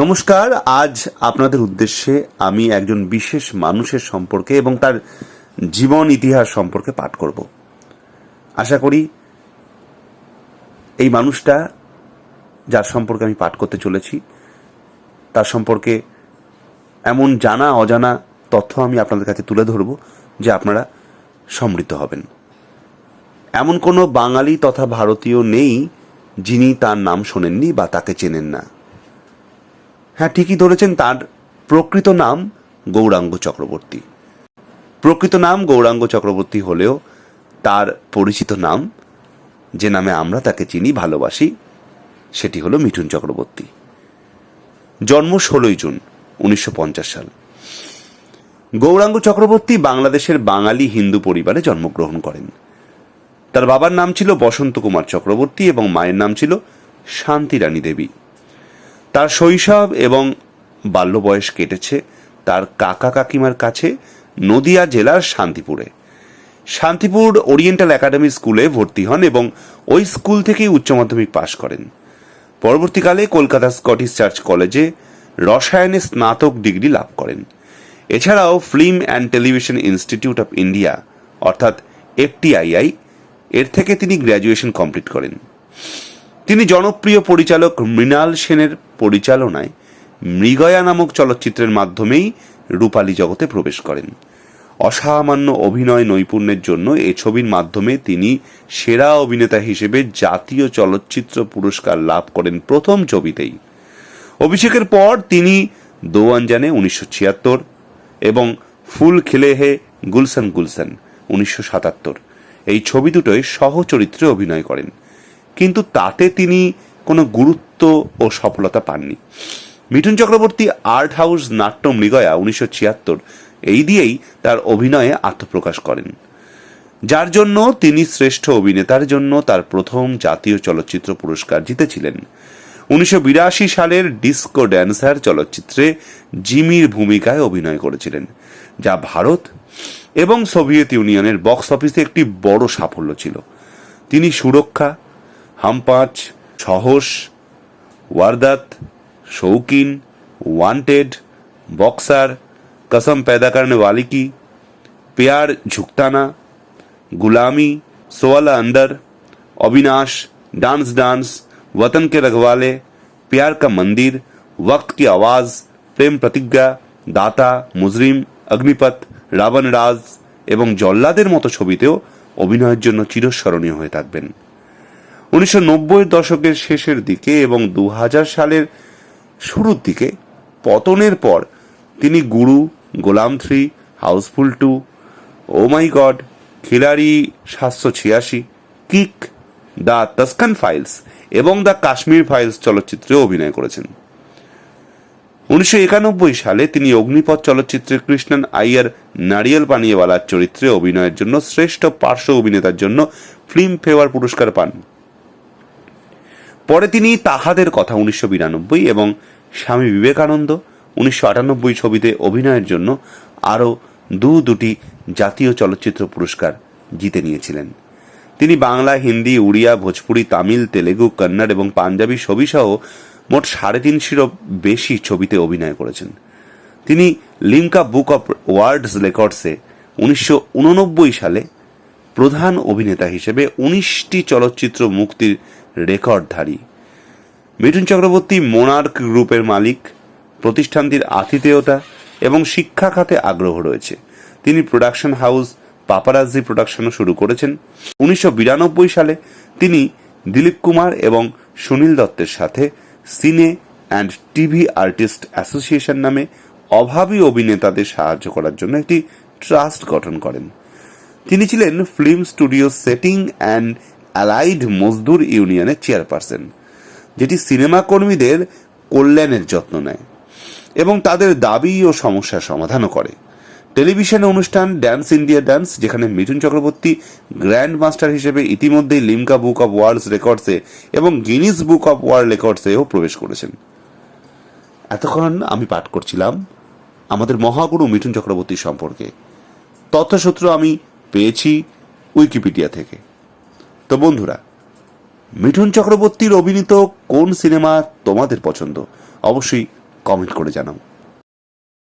নমস্কার, আজ আপনাদের উদ্দেশ্যে আমি একজন বিশেষ মানুষের সম্পর্কে এবং তার জীবন ইতিহাস সম্পর্কে পাঠ করব। আশা করি এই মানুষটা যার সম্পর্কে আমি পাঠ করতে চলেছি, তার সম্পর্কে এমন জানা, অজানা তথ্য আমি আপনাদের কাছে তুলে ধরব যে আপনারা সমৃদ্ধ হবেন। এমন কোনো বাঙালি তথা ভারতীয় নেই যিনি তার নাম শোনেননি বা তাকে চেনেন না। হ্যাঁ ঠিকই ধরেছেন, তার প্রকৃত নাম গৌরাঙ্গ চক্রবর্তী। প্রকৃত নাম গৌরাঙ্গ চক্রবর্তী হলেও তার পরিচিত নাম, যে নামে আমরা তাকে চিনি, ভালোবাসি, সেটি হলো মিঠুন চক্রবর্তী। জন্ম ষোলোই জুন, উনিশশো পঞ্চাশ সাল। গৌরাঙ্গ চক্রবর্তী বাংলাদেশের বাঙালি হিন্দু পরিবারে জন্মগ্রহণ করেন। তার বাবার নাম ছিল বসন্ত কুমার চক্রবর্তী এবং মায়ের নাম ছিল শান্তি রানী দেবী। তার শৈশব এবং বাল্য বয়স কেটেছে তার কাকা কাকিমার কাছে নদিয়া জেলার শান্তিপুরে। শান্তিপুর ওরিয়েন্টাল একাডেমি স্কুলে ভর্তি হন এবং ওই স্কুল থেকেই উচ্চ মাধ্যমিক পাশ করেন। পরবর্তীকালে কলকাতা স্কটিশ চার্চ কলেজে রসায়নে স্নাতক ডিগ্রি লাভ করেন। এছাড়াও film and television institute of India, অর্থাৎ এফটিআইআই এর থেকে তিনি গ্র্যাজুয়েশন কমপ্লিট করেন। তিনি জনপ্রিয় পরিচালক মৃণাল সেনের পরিচালনায় মৃগয়া নামক চলচ্চিত্রের মাধ্যমেই রূপালী জগতে প্রবেশ করেন। অসামান্য অভিনয় নৈপুণ্যের জন্য এ ছবির মাধ্যমে তিনি সেরা অভিনেতা হিসেবে জাতীয় চলচ্চিত্র পুরস্কার লাভ করেন প্রথম ছবিতেই। অভিষেকের পর তিনি দোয়ানজানে উনিশশো ছিয়াত্তর এবং ফুল খেলে হে গুলশান গুলশান উনিশশো সাতাত্তর। এই ছবি দুটোয় সহচরিত্রে অভিনয় করেন। কিন্তু তাতে তিনি কোনো গুরুত্ব ও সফলতা পাননি। মিঠুন চক্রবর্তী আর্ট হাউস নাট্য মৃগয়া উনিশশো ছিয়াত্তর, এই দিয়েই তার অভিনয়ে আত্মপ্রকাশ করেন। যার জন্য তিনি শ্রেষ্ঠ অভিনেতার জন্য তার প্রথম জাতীয় চলচ্চিত্র পুরস্কার জিতেছিলেন। উনিশশো বিরাশি সালের ডিস্কো ড্যান্সার চলচ্চিত্রে জিমির ভূমিকায় অভিনয় করেছিলেন, যা ভারত এবং সোভিয়েত ইউনিয়নের বক্স অফিসে একটি বড় সাফল্য ছিল। তিনি সুরক্ষা হাম পাঁচ সাহস ওয়ারদাত শৌকিন ওয়ান্টেড বক্সার कसम पैदा करने वाली की प्यार झुकताना गुलामी सोवाला अंदर अविनाश डांस डांस वतन के रखवाले प्यार का मंदिर वक्त की आवाज प्रेम प्रतिज्ञा দাতা মুজরিম অগ্নিপথ রাবণ রাজ এবং জল্লাদের মতো ছবিতেও অভিনয়ের জন্য চিরস্মরণীয় হয়ে থাকবেন উনিশশো নব্বই দশকের শেষের দিকে এবং দু হাজার সালের শুরুর দিকে পতনের পর তিনি Guru, Ghulam three, houseful two, oh my god, Khiladi সাতশো ছিয়াশি, কিক, দ্য তস্কান ফাইলস এবং দ্য কাশ্মীর ফাইলস চলচ্চিত্রে অভিনয় করেছেন। উনিশশো একানব্বই সালে তিনি অগ্নিপথ চলচ্চিত্রে কৃষ্ণন আইয়ার নারিয়েল পানিয়েওয়ালার চরিত্রে অভিনয়ের জন্য শ্রেষ্ঠ পার্শ্ব অভিনেতার জন্য ফিল্ম ফেয়ার পুরস্কার পান। পরে তিনি তাহাদের কথা উনিশশো বিরানব্বই এবং স্বামী বিবেকানন্দ উনিশশো আটানব্বই ছবিতে অভিনয়ের জন্য আরও দু দুটি জাতীয় চলচ্চিত্র পুরস্কার জিতে নিয়েছিলেন। তিনি বাংলা, হিন্দি, উড়িয়া, ভোজপুরি, তামিল, তেলেগু, কন্নড় এবং পাঞ্জাবি ছবিসহ মোট সাড়ে তিনশোরও বেশি ছবিতে অভিনয় করেছেন। তিনি লিমকা বুক অফ ওয়ার্ডস রেকর্ডসে উনিশশো উননব্বই সালে প্রধান অভিনেতা হিসেবে উনিশটি চলচ্চিত্র মুক্তির রেকর্ডধারী। মিঠুন চক্রবর্তী মোনার্ক গ্রুপের মালিক, প্রতিষ্ঠানটির আতিথেয়তা এবং শিক্ষা খাতে আগ্রহ রয়েছে। তিনি প্রোডাকশন হাউস পাপারাজি প্রোডাকশনও শুরু করেছেন। উনিশশো বিরানব্বই সালে তিনি দিলীপ কুমার এবং সুনীল দত্তের সাথে সিনে অ্যান্ড টিভি আর্টিস্ট অ্যাসোসিয়েশন নামে অভাবী অভিনেতাদের সাহায্য করার জন্য একটি ট্রাস্ট গঠন করেন। তিনি ছিলেন film studio setting and allied মজদুর ইউনিয়নের চেয়ারপারসন যেটি সিনেমা কর্মীদের কল্যাণের যত্ন নেয় এবং তাদের দাবি ও সমস্যার সমাধানও করে। টেলিভিশন অনুষ্ঠান ড্যান্স ইন্ডিয়া ড্যান্স যেখানে মিঠুন চক্রবর্তী গ্র্যান্ড মাস্টার হিসেবে ইতিমধ্যেই লিমকা বুক অব ওয়ার্ল্ডস রেকর্ডসে এবং গিনিস বুক অব ওয়ার্ল্ড রেকর্ডসেও প্রবেশ করেছেন। এতক্ষণ আমি পাঠ করছিলাম আমাদের মহাগুরু মিঠুন চক্রবর্তী সম্পর্কে। তথ্যসূত্র আমি পেয়েছি উইকিপিডিয়া থেকে। তো বন্ধুরা মিঠুন চক্রবর্তীর অভিনীত কোন সিনেমা তোমাদের পছন্দ? অবশ্যই কমেন্ট করে জানাও।